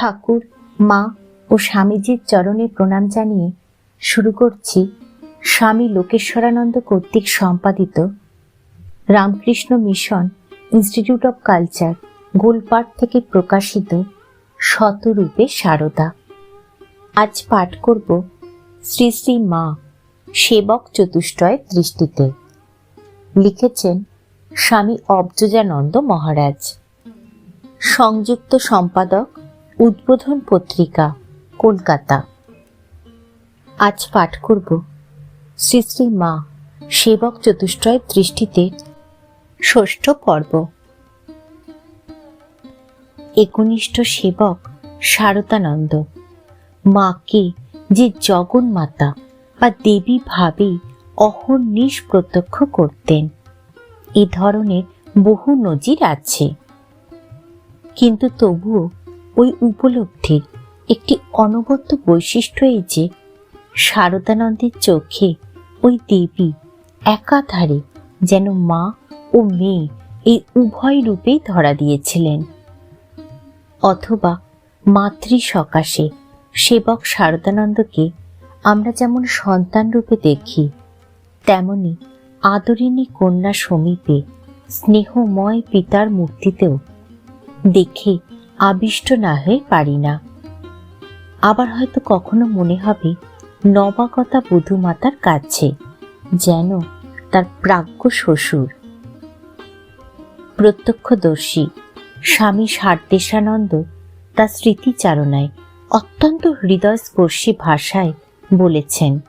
ঠাকুর, মা ও স্বামীজির চরণে প্রণাম জানিয়ে শুরু করছি স্বামী লোকেশ্বরানন্দ কর্তৃক সম্পাদিত Ramakrishna Mission Institute of Culture Golpark থেকে প্রকাশিত শতরূপে সারদা। আজ পাঠ করব শ্রী শ্রী মা সেবক চতুষ্টয়ের দৃষ্টিতে। লিখেছেন স্বামী অবজজানন্দ মহারাজ। সংযুক্ত সম্পাদক উদ্বোধন পত্রিকা, কলকাতা। আজ পাঠ করব শ্রী শ্রী মা সেবক চতুষ্টয়ের দৃষ্টিতে ষষ্ঠ পর্ব। একনিষ্ঠ সেবক শারদানন্দ মাকে যে জগন্মাতা বা দেবী ভাবে অহর্নিশ প্রত্যক্ষ করতেন, এ ধরনের বহু নজির আছে। কিন্তু তবুও ওই উপলব্ধির একটি অনবদ্য বৈশিষ্ট্য এই যে, শারদানন্দের চোখে ওই দেবী একাধারে যেন মা ও মেয়ে এই উভয় রূপেই ধরা দিয়েছিলেন। অথবা মাতৃ সকাশে সেবক শারদানন্দকে আমরা যেমন সন্তান রূপে দেখি, তেমনি আদরিণী কন্যা সমীপে স্নেহময় পিতার মূর্তিতেও দেখে আবিষ্ট না হয়ে পারি না। আবার হয়তো কখনো মনে হবে, নবাগতা বধূমাতার কাছে, যেন তার প্রাজ্ঞ শ্বশুর। প্রত্যক্ষদর্শী, স্বামী সারদেশানন্দ তার স্মৃতিচারণায় অত্যন্ত হৃদয়স্পর্শী ভাষায় বলেছেন,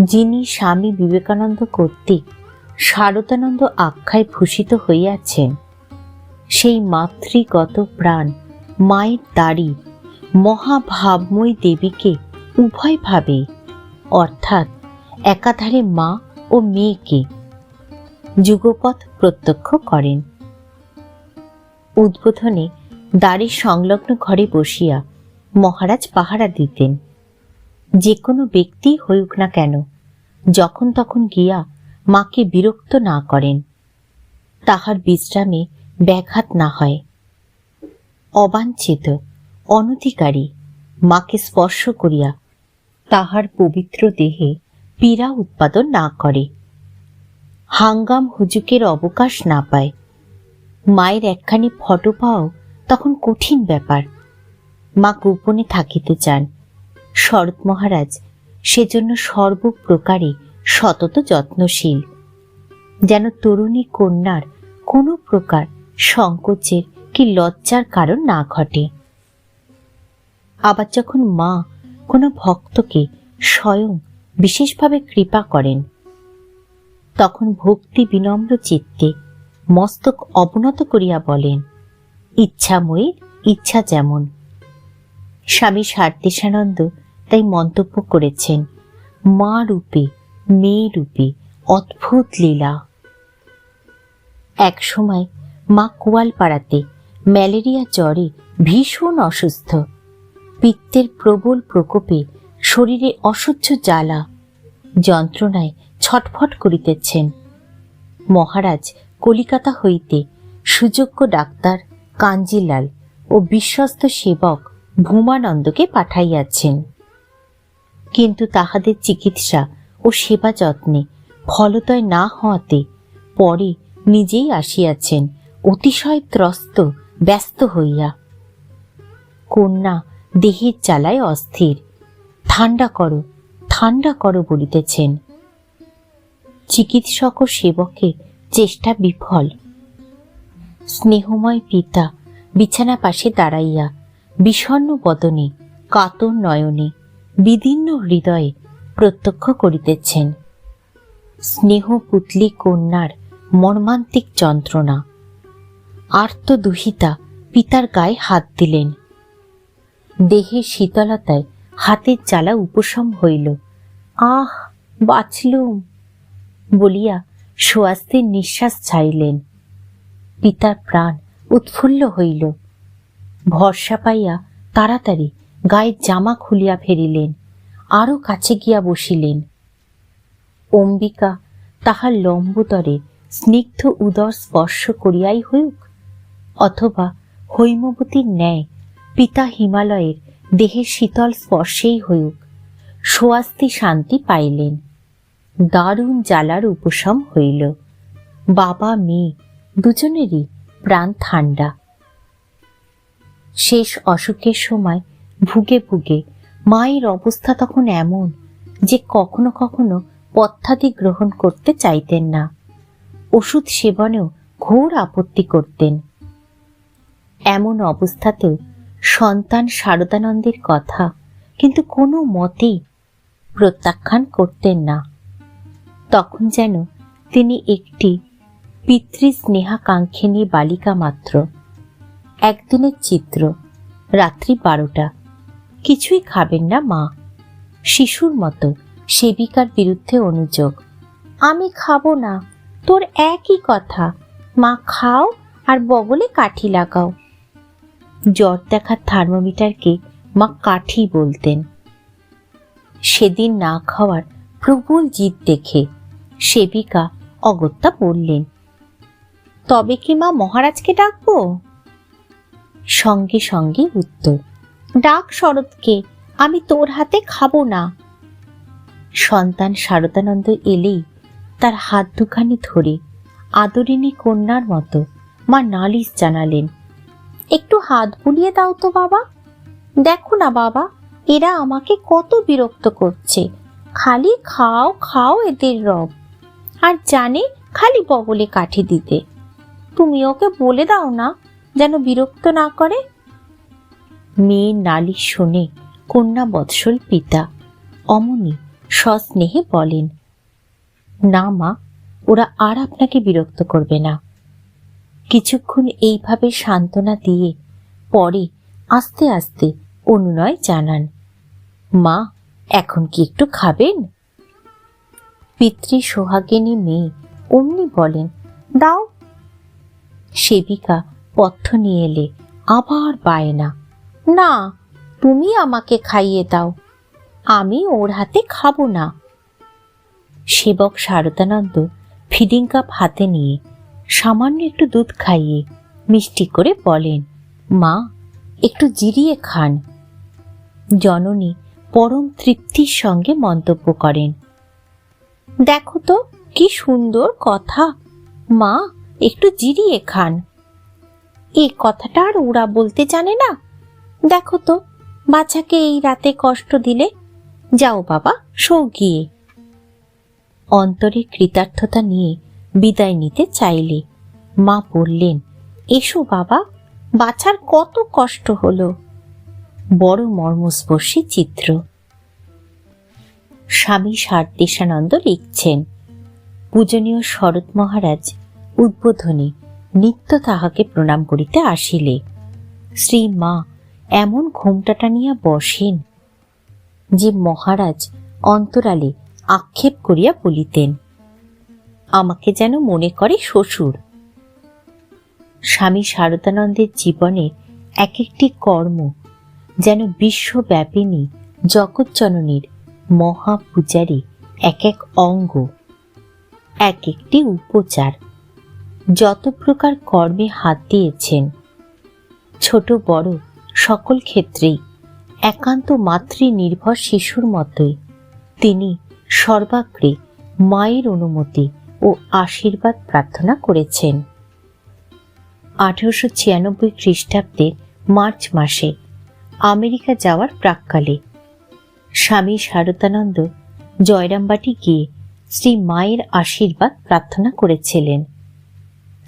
যিনি স্বামী বিবেকানন্দ কর্তৃক শারদানন্দ আখ্যায় ভূষিত হইয়াছেন সেই মাতৃগত প্রাণ, মায়ের দাড়ি, মহাভাবময়ী দেবীকে উভয়ভাবে অর্থাৎ একাধারে মা ও মেয়েকে যুগপথ প্রত্যক্ষ করেন। উদ্বোধনে দাড়ির সংলগ্ন ঘরে বসিয়া মহারাজ পাহারা দিতেন। যে কোনো ব্যক্তি হইউক না কেন, যখন তখন গিয়া মাকে বিরক্ত না করেন। তাহার বিশ্রামে ব্যাঘাত না হয়। অবাঞ্ছিত, অনধিকারী, মাকে স্পর্শ করিয়া তাহার পবিত্র দেহে পীড়া উৎপাদন না করে। হাঙ্গাম হুজুকের অবকাশ না পায়। মায়ের একখানি ফটো পাও তখন কঠিন ব্যাপার। মা গোপনে থাকিতে চান। শরৎ মহারাজ সেজন্য সর্বপ্রকারে সতত যত্নশীল। যেন তরুণী কন্যার কোনো প্রকার সংকোচের কি লজ্জার কারণ না ঘটে। আবার যখন মা কোনো ভক্তকে স্বয়ং বিশেষভাবে কৃপা করেন, তখন ভক্তি বিনম্র চিত্তে মস্তক অবনত করিয়া বলেন ইচ্ছাময়ীর ইচ্ছা যেমন। স্বামী সারদেশানন্দ তাই মন্তব্য করেছেন, মা রূপে, মেয়ে রূপে অদ্ভুত লীলা। এক সময় মা কুয়ালপাড়াতে ম্যালেরিয়া জ্বরে ভীষণ অসুস্থ। পিত্তের প্রবল প্রকোপে শরীরে অসহ্য জ্বালা যন্ত্রণায় ছটফট করিতেছেন। মহারাজ কলিকাতা হইতে সুযোগ্য ডাক্তার কাঞ্জিলাল ও বিশ্বস্ত সেবক ভূমানন্দকে পাঠাইয়াছেন। কিন্তু তাহাদের চিকিৎসা ও সেবা যত্নে ফলতয় না হওয়াতে পরে নিজেই আসিয়াছেন অতিশয় ত্রস্ত, ব্যস্ত হইয়া। কন্যা দেহের জ্বালায় অস্থির। ঠান্ডা করো ঠান্ডা করো বলিতেছেন। চিকিৎসক ও সেবকের চেষ্টা বিফল। স্নেহময় পিতা বিছানা পাশে দাঁড়াইয়া বিষণ্ণ বদনে, কাতর নয়নে, বিদীর্ণ হৃদয়ে প্রত্যক্ষ করিতেছেন। স্নেহ পুতলি কন্যার মর্মান্তিক যন্ত্রণা আর্তদুহিতা পিতার গায়ে হাত দিলেন। দেহের শীতলতায় হাতের জ্বালা উপশম হইল। আহ, বাঁচলুম, বলিয়া সোয়াস্তির নিঃশ্বাস ছাড়িলেন। পিতার প্রাণ উৎফুল্ল হইল। ভরসা পাইয়া তাড়াতাড়ি গায়ের জামা খুলিয়া ফেরিলেন আরও কাছে গিয়া বসিলেন। অম্বিকা তাহার লম্বতরে স্নিগ্ধ উদর স্পর্শ করিয়াই হইউক অথবা হৈমবতীর ন্যায় পিতা হিমালয়ের দেহের শীতল স্পর্শেই হউক, সোয়াস্তি শান্তি পাইলেন। দারুণ জ্বালার উপশম হইল। বাবা, মেয়ে, দুজনেরই প্রাণ ঠান্ডা শেষ অসুখের সময় ভুগে ভুগে মায়ের অবস্থা তখন এমন যে কখনো কখনো পথ্যাদি গ্রহণ করতে চাইতেন না। ওষুধ সেবনেও ঘোর আপত্তি করতেন। এমন অবস্থাতেও সন্তান শারদানন্দের কথা কিন্তু কোনো মতেই প্রত্যাখ্যান করতেন না। তখন যেন তিনি একটি পিতৃস্নেহাকাঙ্ক্ষিনী বালিকা মাত্র। একদিনের চিত্র, রাত্রি বারোটা। কিছুই খাবেন না মা। শিশুর মতো সেবিকার বিরুদ্ধে অনুযোগ। আমি খাব না। তোর একই কথা। মা, খাও আর বগলে কাঠি লাগাও। জ্বর দেখার থার্মোমিটারকে মা কাঠি বলতেন। সেদিন না খাওয়ার প্রবল জিদ দেখে সেবিকা অগত্যা বললেন, তবে কি মা মহারাজকে ডাকবো? সঙ্গে সঙ্গে উত্তর, ডাক শরৎকে, আমি তোর হাতে খাব না। সন্তান শারদানন্দ এলেই তার হাত দুখানি ধরে আদরিনী কন্যার মতো মা নালিশ জানালেন একটু হাত বুলিয়ে দাও তো বাবা। দেখো না বাবা, এরা আমাকে কত বিরক্ত করছে। খালি খাও খাও এদের রব। আর জানে খালি বগলে কাঠি দিতে। তুমি ওকে বলে দাও না যেন বিরক্ত না করে। মেয়ের নালিশ শুনে কন্যা বৎসল পিতা অমনি সস্নেহে বলেন, না মা, ওরা আর আপনাকে বিরক্ত করবে না। কিছুক্ষণ এইভাবে সান্ত্বনা দিয়ে পরে আস্তে আস্তে অনুনয় জানান, মা, এখন কি একটু খাবেন? পিতৃ সোহাগিনী মেয়ে অমনি বলেন, দাও। সেবিকা পথ্য নিয়ে এলে আবার বায়না, না, তুমি আমাকে খাইয়ে দাও, আমি ওর হাতে খাব না। সেবক শারদানন্দ ফিডিং কাপ হাতে নিয়ে সামান্য একটু দুধ খাইয়ে মিষ্টি করে বলেন, মা, একটু জিরিয়ে খান। জননী পরম তৃপ্তির সঙ্গে মন্তব্য করেন, দেখো তো, কি সুন্দর কথা। মা, একটু জিরিয়ে খান। এই কথাটা আর ওরা বলতে জানে না। দেখো তো, বাচ্চাকে এই রাতে কষ্ট দিলে? যাও বাবা, শো গিয়ে। অন্তরে কৃতার্থতা নিয়ে বিদায় নিতে চাইলে। মা বললেন, এসো বাবা বাছার কত কষ্ট হলো। বড় মর্মস্পর্শী চিত্র। স্বামী সারদেশানন্দ লিখছেন, পূজনীয় শরৎ মহারাজ উদ্বোধনী নিত্য তাহাকে প্রণাম করিতে আসিলে। শ্রী মা, এমন ঘোমটা টানিয়া বসেন, যে মহারাজ অন্তরালে আক্ষেপ করিয়া বলিতেন আমাকে যেন মনে করে শ্বশুর। স্বামী শারদানন্দের জীবনে এক একটি কর্ম যেন বিশ্বব্যাপিনী জগৎজননীর মহাপূজারী এক এক অঙ্গ এক একটি উপচার। যত প্রকার কর্মে হাত দিয়েছেন, ছোট বড় সকল ক্ষেত্রেই একান্ত মাতৃ নির্ভর শিশুর মতোই তিনি সর্বাগ্রে মায়ের অনুমতি ও আশীর্বাদ প্রার্থনা করেছেন। আঠারোশো ছিয়ানব্বই খ্রিস্টাব্দের মার্চ মাসে আমেরিকা যাওয়ার প্রাককালে স্বামী শারদানন্দ জয়রামবাটি গিয়ে শ্রী মায়ের আশীর্বাদ প্রার্থনা করেছিলেন।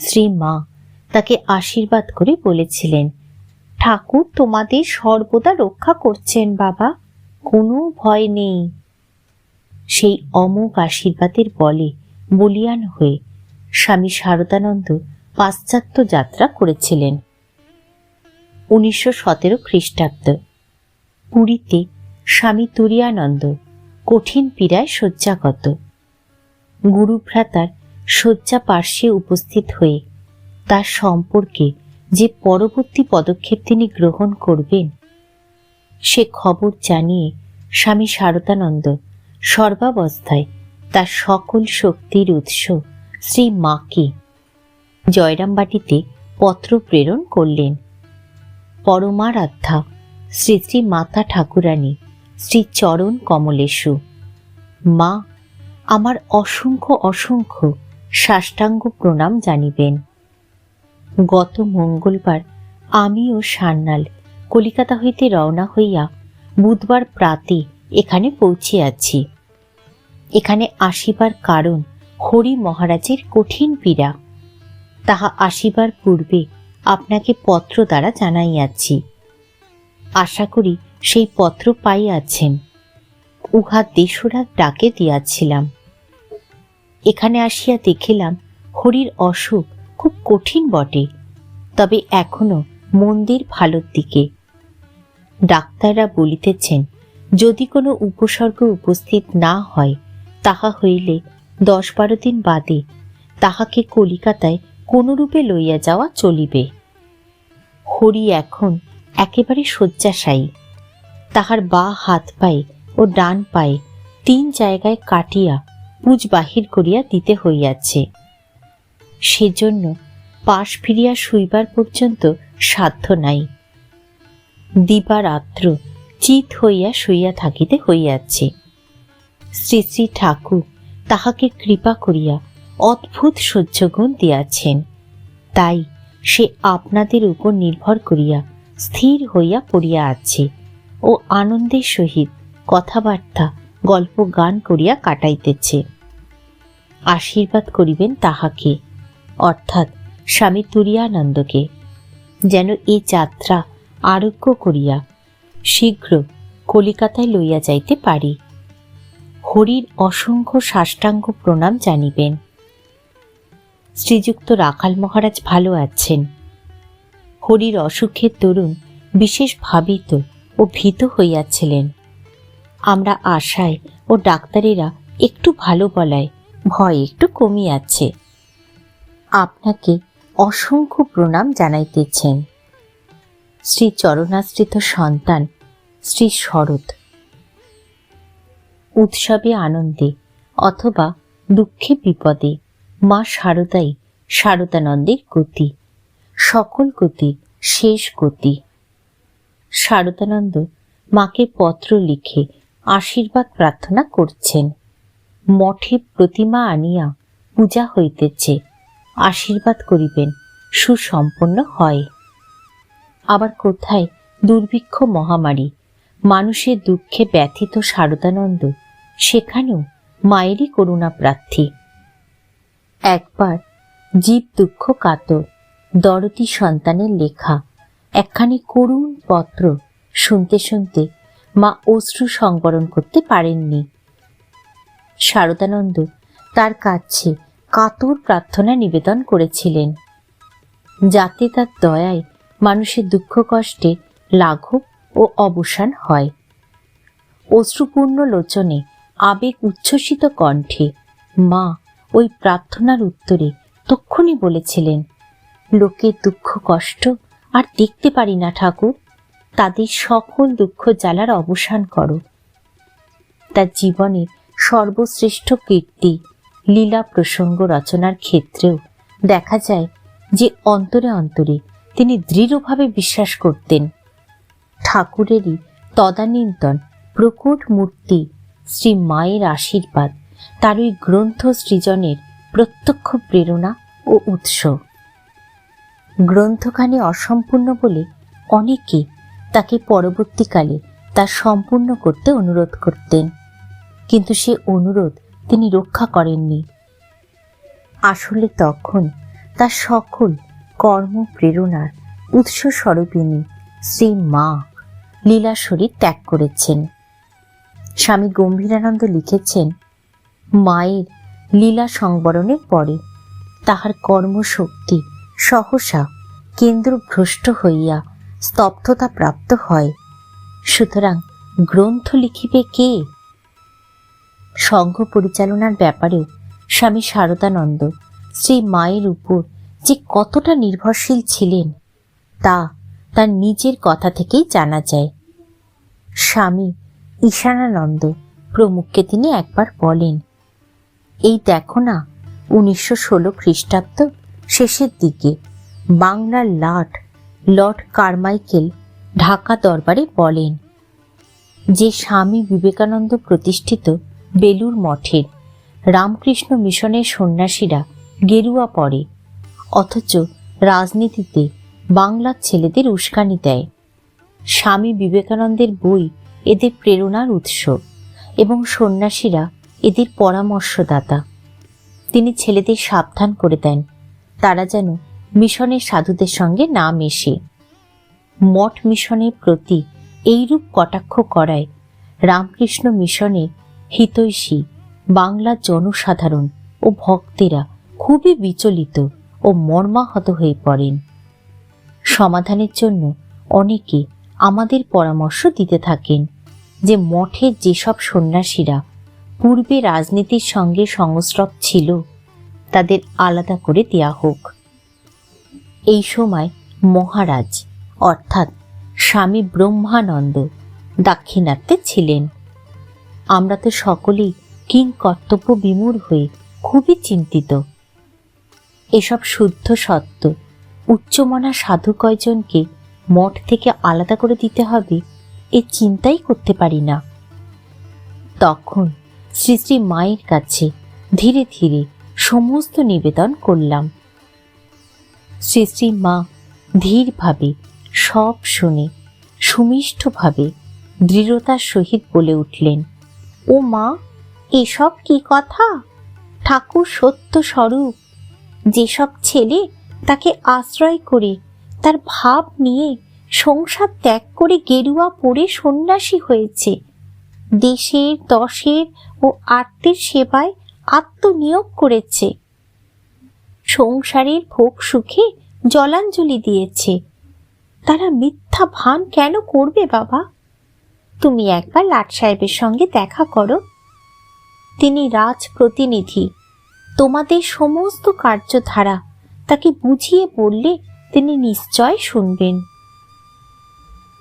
শ্রী মা তাকে আশীর্বাদ করে বলেছিলেন, ঠাকুর তোমাদের সর্বদা রক্ষা করছেন বাবা, কোনো ভয় নেই। সেই অমোঘ আশীর্বাদের বলে বলিয়ান হয়ে স্বামী শারদানন্দ পাশ্চাত্য যাত্রা করেছিলেন। উনিশশো সতেরো খ্রিস্টাব্দ। পুরীতে স্বামী তুরিয়ানন্দ কঠিন পীড়ায় শয্যাগত। গুরুভ্রাতার শয্যা পার্শ্বে উপস্থিত হয়ে তার সম্পর্কে যে পরবর্তী পদক্ষেপ তিনি গ্রহণ করবেন, সে খবর জানিয়ে স্বামী শারদানন্দ সর্বাবস্থায় তার সকল শক্তির উৎস শ্রী মাকে। জয়রামবাটিতে পত্র প্রেরণ করলেন। পরমারাধ্যা, শ্রী শ্রী মাতা ঠাকুরানী, শ্রী চরণ কমলেশু। মা, আমার অসংখ্য অসংখ্য সাষ্টাঙ্গ প্রণাম জানিবেন। গত মঙ্গলবার আমি ও সান্নাল কলিকাতা হইতে রওনা হইয়া বুধবার প্রাতে এখানে পৌঁছিয়াছি এখানে আসিবার কারণ হরি মহারাজের কঠিন পীড়া। তাহা আসিবার পূর্বে আপনাকে পত্র দ্বারা জানাইয়াছি। আশা করি সেই পত্র পাইয়াছেন। উহা দেশরা ডাকে দিয়াছিলাম। এখানে আসিয়া দেখিলাম হরির অসুখ খুব কঠিন বটে, তবে এখনও মন্দির ভালোর দিকে। ডাক্তাররা বলিতেছেন, যদি কোনো উপসর্গ উপস্থিত না হয় তাহা হইলে দশ বারো দিন বাদে তাহাকে কলিকাতায় কোনরূপে লইয়া যাওয়া চলিবে। হরি এখন একেবারে শয্যাশায়ী। তাহার বা হাত পায়ে ও ডান পায়ে তিন জায়গায় কাটিয়া পুজ বাহির করিয়া দিতে হইয়াছে। সেজন্য পাশ ফিরিয়া শুইবার পর্যন্ত সাধ্য নাই। দিবারাত্র চিত হইয়া শুইয়া থাকিতে হইয়াছে। শ্রী শ্রী ঠাকুর তাহাকে কৃপা করিয়া অদ্ভুত সহ্যগুণ দিয়াছেন। তাই সে আপনাদের উপর নির্ভর করিয়া স্থির হইয়া পড়িয়া আছে ও আনন্দের সহিত কথাবার্তা, গল্প গান করিয়া কাটাইতেছে। আশীর্বাদ করিবেন তাহাকে, অর্থাৎ স্বামী তুরিয়ানন্দকে, যেন এ যাত্রা আরোগ্য করিয়া শীঘ্র কলিকাতায় লইয়া যাইতে পারি। হরির অসংখ্য সাষ্টাঙ্গ প্রণাম জানিবেন। শ্রীযুক্ত রাখাল মহারাজ ভালো আছেন। হরির অসুখের তরুণ বিশেষ ভাবিত ও ভীত হইয়াছিলেন। আমরা আশায় ও ডাক্তারেরা একটু ভালো বলায় ভয় একটু কমিয়াছে। আপনাকে অসংখ্য প্রণাম জানাইতেছেন। শ্রী চরণাশ্রিত সন্তান, শ্রী শরৎ। উৎসবে আনন্দে অথবা দুঃখে বিপদে মা শারদাই শারদানন্দের গতি। সকল গতি, শেষ গতি। শারদানন্দ মাকে পত্র লিখে আশীর্বাদ প্রার্থনা করছেন। মঠে প্রতিমা আনিয়া পূজা হইতেছে। আশীর্বাদ করিবেন, সুসম্পন্ন হয়। আবার কোথায় দুর্ভিক্ষ মহামারী মানুষের দুঃখে ব্যথিত শারদানন্দ, সেখানেও মায়েরই করুণা প্রার্থী। একবার জীব দুঃখ কাতর দরতি সন্তানের লেখা, একখানি করুণ পত্র শুনতে শুনতে মা অশ্রু সংবরণ করতে পারেননি। শারদানন্দ তার কাছে কাতর প্রার্থনা নিবেদন করেছিলেন। যাতে তার দয়ায় মানুষের দুঃখ কষ্টে লাঘব ও অবসান হয়। অশ্রুপূর্ণ লোচনে আবেগ উচ্ছ্বসিত কণ্ঠে, মা ওই প্রার্থনার উত্তরে তক্ষণই বলেছিলেন লোকের দুঃখ, কষ্ট আর দেখতে পারি না ঠাকুর, তাদের সকল দুঃখ জ্বালার অবসান করো। তার জীবনের সর্বশ্রেষ্ঠ কীর্তি, লীলা প্রসঙ্গ রচনার ক্ষেত্রেও দেখা যায় যে অন্তরে অন্তরে তিনি দৃঢ়ভাবে বিশ্বাস করতেন। ঠাকুরেরই তদানীন্তন প্রকট মূর্তি শ্রী মায়ের আশীর্বাদ তার ওই গ্রন্থ সৃজনের প্রত্যক্ষ প্রেরণা ও উৎস। গ্রন্থখানি অসম্পূর্ণ বলে অনেকে তাকে পরবর্তীকালে তা সম্পূর্ণ করতে অনুরোধ করতেন। কিন্তু সে অনুরোধ তিনি রক্ষা করেননি। আসলে তখন তার সকল কর্ম প্রেরণার উৎস শ্রী মা লীলা শরীর ত্যাগ করেছেন। স্বামী গম্ভীরানন্দ লিখেছেন, মায়ের লীলা সংবরণের পরে তাহার কর্মশক্তি সহসা কেন্দ্রভ্রষ্ট হইয়া স্তব্ধতা প্রাপ্ত হয়। সুতরাং গ্রন্থ লিখিবে কে? সংঘ পরিচালনার ব্যাপারেও স্বামী শারদানন্দ শ্রী মায়ের উপর যে কতটা নির্ভরশীল ছিলেন, তা তার নিজের কথা থেকেই জানা যায়। স্বামী ঈশানানন্দ প্রমুখকে তিনি একবার বলেন, এই দেখো না, উনিশশো ষোলো খ্রিস্টাব্দ শেষের দিকে বাংলার লাট লর্ড কারমাইকেল ঢাকা দরবারে বলেন, যে স্বামী বিবেকানন্দ প্রতিষ্ঠিত বেলুর মঠের রামকৃষ্ণ মিশনের সন্ন্যাসীরা গেরুয়া পড়ে অথচ রাজনীতিতে বাংলার ছেলেদের উস্কানি দেয়। স্বামী বিবেকানন্দের বই এদের প্রেরণার উৎস এবং সন্ন্যাসীরা এদের পরামর্শদাতা। তিনি ছেলেদের সাবধান করে দেন, তারা যেন মিশনের সাধুদের সঙ্গে না মেশে। মঠ মিশনের প্রতি এইরূপ কটাক্ষ করায় রামকৃষ্ণ মিশনে হিতৈষী, বাংলার জনসাধারণ ও ভক্তেরা খুবই বিচলিত ও মর্মাহত হয়ে পড়েন। সমাধানের জন্য অনেকে আমাদের পরামর্শ দিতে থাকেন যে মঠের যেসব সন্ন্যাসীরা পূর্বে রাজনীতির সঙ্গে সংস্রব ছিল, তাদের আলাদা করে দেয়া হোক। এই সময় মহারাজ, অর্থাৎ স্বামী ব্রহ্মানন্দ, দাক্ষিণাত্যে ছিলেন। আমরা তো সকলেই কিং কর্তব্য বিমূর হয়ে খুবই চিন্তিত। এসব শুদ্ধ সত্য উচ্চমনা সাধু কয়জনকে মঠ থেকে আলাদা করে দিতে হবে এ চিন্তাই করতে পারি না। তখন শ্রী শ্রী মায়ের কাছে ধীরে ধীরে সমস্ত নিবেদন করলাম। শ্রী শ্রী মা ধীরভাবে সব শুনে সুমিষ্ঠভাবে দৃঢ়তার সহিত বলে উঠলেন, ও মা, এসব কি কথা? ঠাকুর সত্য স্বরূপ। যেসব ছেলে তাকে আশ্রয় করে। তার ভাব নিয়ে সংসার ত্যাগ করে গেরুয়া পরে সন্ন্যাসী হয়েছে। দেশের, দশের ও আত্মের সেবায় আত্মনিয়োগ করেছে। সংসারের ভোগ সুখে জলাঞ্জলি দিয়েছে। তারা মিথ্যা ভান কেন করবে বাবা? তুমি একবার লাট সাহেবের সঙ্গে দেখা করো। তিনি রাজ প্রতিনিধি তোমাদের সমস্ত কার্যধারা তাকে বুঝিয়ে বললে তিনি নিশ্চয় শুনবেন।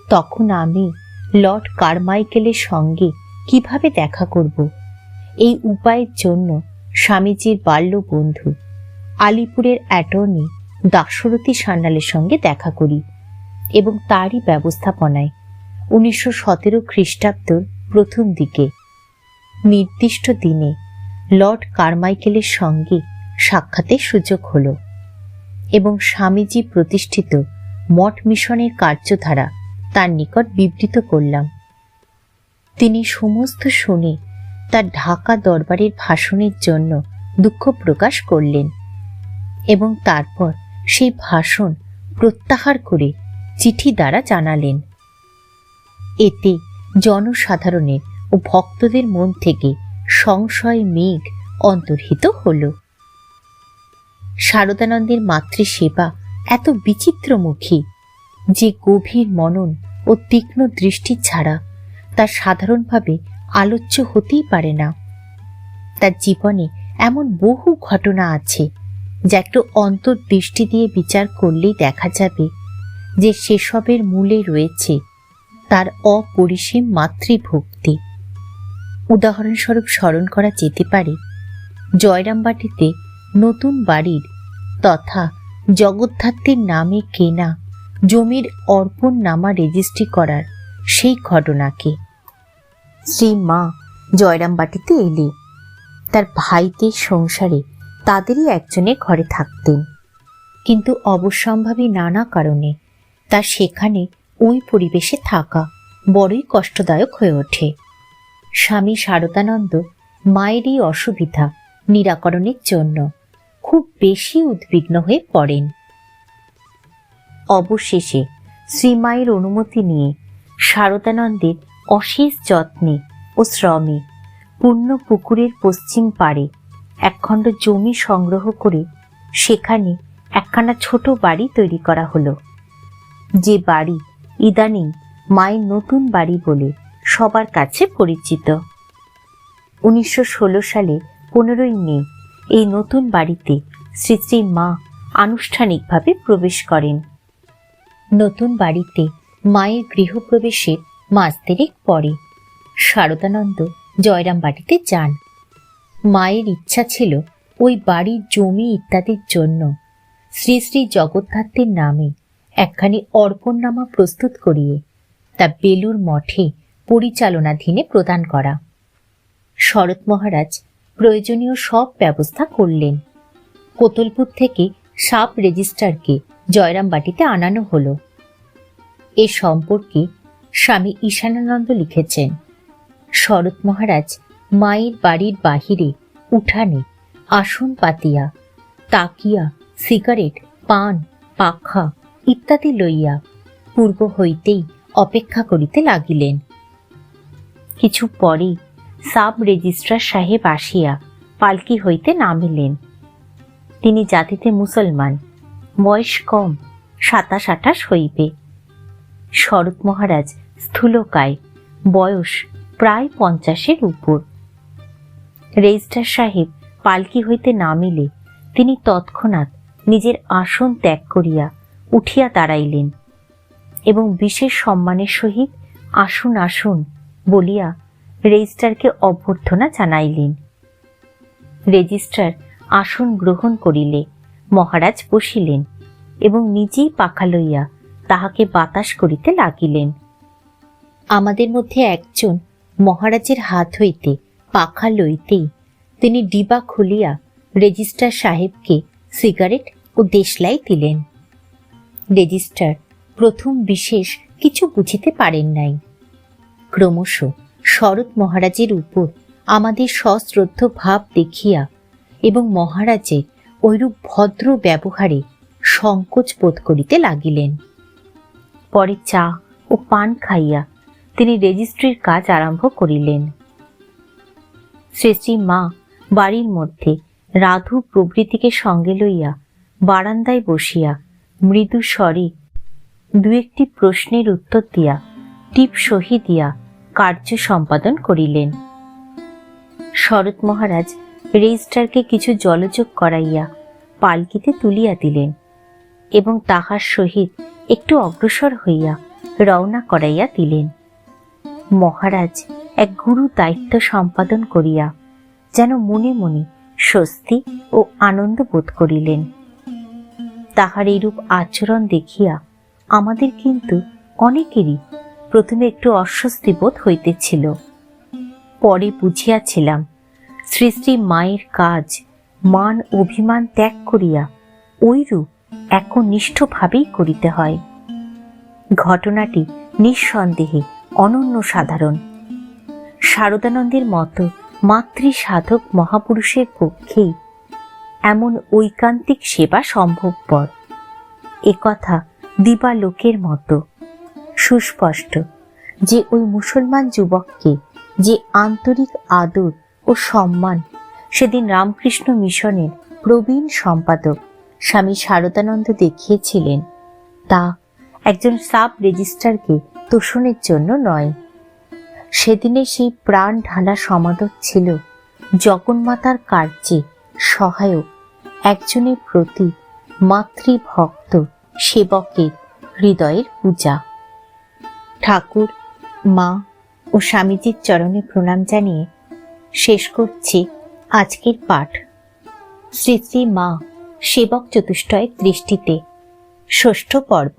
তখন আমি লর্ড কারমাইকেলের সঙ্গে কীভাবে দেখা করব? এই উপায়ের জন্য স্বামীজির বাল্য বন্ধু আলিপুরের অ্যাটর্নি দাশরথী সান্যালের সঙ্গে দেখা করি এবং তারই ব্যবস্থাপনায় উনিশশো সতেরো খ্রিস্টাব্দর প্রথম দিকে নির্দিষ্ট দিনে লর্ড কারমাইকেলের সঙ্গে সাক্ষাতের সুযোগ হলো। এবং স্বামীজি প্রতিষ্ঠিত মঠ মিশনের কার্যধারা তার নিকট বিবৃত করলাম। তিনি সমস্ত শুনে তার ঢাকা দরবারের ভাষণের জন্য দুঃখ প্রকাশ করলেন এবং তারপর সেই ভাষণ প্রত্যাহার করে চিঠি দ্বারা জানালেন। এতে জনসাধারণের ও ভক্তদের মন থেকে সংশয়, মেঘ অন্তর্হিত হল। শারদানন্দের মাতৃসেবা এত বিচিত্রমুখী যে গভীর মনন ও তীক্ষ্ণ দৃষ্টি ছাড়া তার সাধারণভাবে আলোচ্য হতেই পারে না। তার জীবনে এমন বহু ঘটনা আছে যা একটু অন্তর্দৃষ্টি দিয়ে বিচার করলেই দেখা যাবে যে সেসবের মূলে রয়েছে তার অপরিসীম মাতৃভক্তি। উদাহরণস্বরূপ স্মরণ করা যেতে পারে, জয়রামবাটিতে নতুন বাড়ির, তথা জগদ্ধাত্রীর নামে কেনা, জমির অর্পণ নামা রেজিস্ট্রি করার সেই ঘটনাকে। শ্রী মা জয়রামবাটিতে এলে, তার ভাইদের সংসারে তাদেরই একজনের ঘরে থাকতেন। কিন্তু অবশ্যম্ভাবী নানা কারণে তার সেখানে ওই পরিবেশে থাকা বড়ই কষ্টদায়ক হয়ে ওঠে। স্বামী শারদানন্দ মায়ের এই অসুবিধা নিরাকরণের জন্য খুব বেশি উদ্বিগ্ন হয়ে পড়েন। অবশেষে শ্রীমায়ের অনুমতি নিয়ে শারদানন্দের অশেষ যত্নে ও শ্রমে পূর্ণ পুকুরের পশ্চিম পাড়ে একখণ্ড জমি সংগ্রহ করে সেখানে একখানা ছোট বাড়ি তৈরি করা হলো। যে বাড়ি ইদানিং মায়ের নতুন বাড়ি বলে সবার কাছে পরিচিত। উনিশশো ষোলো সালে পনেরোই মে এই নতুন বাড়িতে শ্রী শ্রী মা আনুষ্ঠানিকভাবে প্রবেশ করেন। নতুন বাড়িতে মায়ের গৃহপ্রবেশের মাস দেড়েক পরে শারদানন্দ জয়রাম বাড়িতে যান। মায়ের ইচ্ছা ছিল ওই বাড়ির জমি ইত্যাদির জন্য শ্রী শ্রী জগদ্ধাত্রীর নামে একখানি অর্পণনামা প্রস্তুত করিয়ে তা বেলুর মঠে পরিচালনাধীনে প্রদান করা। শরৎ মহারাজ প্রয়োজনীয় সব ব্যবস্থা করলেন। কোতলপুর থেকে সাব রেজিস্ট্রারকে জয়রামবাটিতে আনানো হলো। এ সম্পর্কে স্বামী ঈশানানন্দ লিখেছেন, শরৎ মহারাজ মায়ের বাড়ির বাহিরে উঠানে আসন পাতিয়া, তাকিয়া সিগারেট, পান, পাখা ইত্যাদি লইয়া পূর্ব হইতেই অপেক্ষা করিতে লাগিলেন। কিছু পরেই সাব রেজিস্ট্রার সাহেব আসিয়া পালকি হইতে নামিলেন। তিনি জাতিতে মুসলমান, বয়স কম, সাতাশ আঠাশ হইবে। শরৎ মহারাজ স্থূলকায়, বয়স প্রায় পঞ্চাশের উপর। রেজিস্ট্রার সাহেব পালকি হইতে নামিলে তিনি তৎক্ষণাৎ নিজের আসন ত্যাগ করিয়া উঠিয়া দাঁড়াইলেন এবং বিশেষ সম্মানের সহিত আসুন আসুন বলিয়া রেজিস্ট্রারকে অভ্যর্থনা জানাইলেন। রেজিস্ট্রার আসন গ্রহণ করিলে মহারাজ বসিলেন এবং নিজেই পাখা লইয়া তাহাকে বাতাস করিতে লাগিলেন। আমাদের মধ্যে একজন মহারাজের হাত হইতে পাখা লইতেই তিনি ডিবা খুলিয়া রেজিস্ট্রার সাহেবকে সিগারেট ও দেশলাই দিলেন। রেজিস্ট্রার প্রথম বিশেষ কিছু বুঝিতে পারেন নাই। ক্রমশ শরৎ মহারাজের উপর আমাদের সশ্রদ্ধ ভাব দেখিয়া এবং মহারাজের ঐরূপ ভদ্র ব্যবহারে সংকোচ বোধ করিতে লাগিলেন। পরে চা ও পান খাইয়া তিনি রেজিস্ট্রির কাজ আরম্ভ করিলেন। শ্রী শ্রী মা বাড়ির মধ্যে রাধু প্রভৃতিকে সঙ্গে লইয়া বারান্দায় বসিয়া মৃদু স্বরে দু একটি প্রশ্নের উত্তর দিয়া টিপ সহি দিয়া কার্য সম্পাদন করিলেন। শরৎ মহারাজ রেজিস্ট্রারকে কিছু জলযোগ করাইয়া পালকিতে তুলিয়া দিলেন এবং তাহার সহিত একটু অগ্রসর হইয়া রওনা করাইয়া দিলেন। মহারাজ এক গুরু দায়িত্ব সম্পাদন করিয়া যেন মনে মনে স্বস্তি ও আনন্দ বোধ করিলেন। তাহার এইরূপ আচরণ দেখিয়া আমাদের কিন্তু অনেকেরই প্রথমে একটু অস্বস্তি বোধ হইতেছিল। পরে বুঝিয়াছিলাম, শ্রী মায়ের কাজ, মান অভিমান ত্যাগ করিয়া ঐরূপ একনিষ্ঠভাবেই করিতে হয়। ঘটনাটি নিঃসন্দেহে অনন্য সাধারণ। শারদানন্দের মতো মাতৃ সাধক মহাপুরুষের পক্ষেই এমন ঐকান্তিক সেবা সম্ভবপর। একথা দিবালোকের মতো। সুস্পষ্ট যে ওই মুসলমান যুবককে যে আন্তরিক আদর ও সম্মান সেদিন রামকৃষ্ণ মিশনের প্রবীণ সম্পাদক স্বামী শারদানন্দ দেখিয়েছিলেন, তা একজন সাব রেজিস্ট্রারকে তোষণের জন্য নয়। সেদিনে সেই প্রাণ ঢালা সমাদর ছিল জগন্মাতার কার্যে সহায়ক একজনের প্রতি মাতৃভক্ত সেবকের হৃদয়ের পূজা। ঠাকুর, মা ও স্বামীজির চরণে প্রণাম জানিয়ে শেষ করছি আজকের পাঠ। শ্রী শ্রী মা, সেবক চতুষ্টয়ের দৃষ্টিতে ষষ্ঠ পর্ব।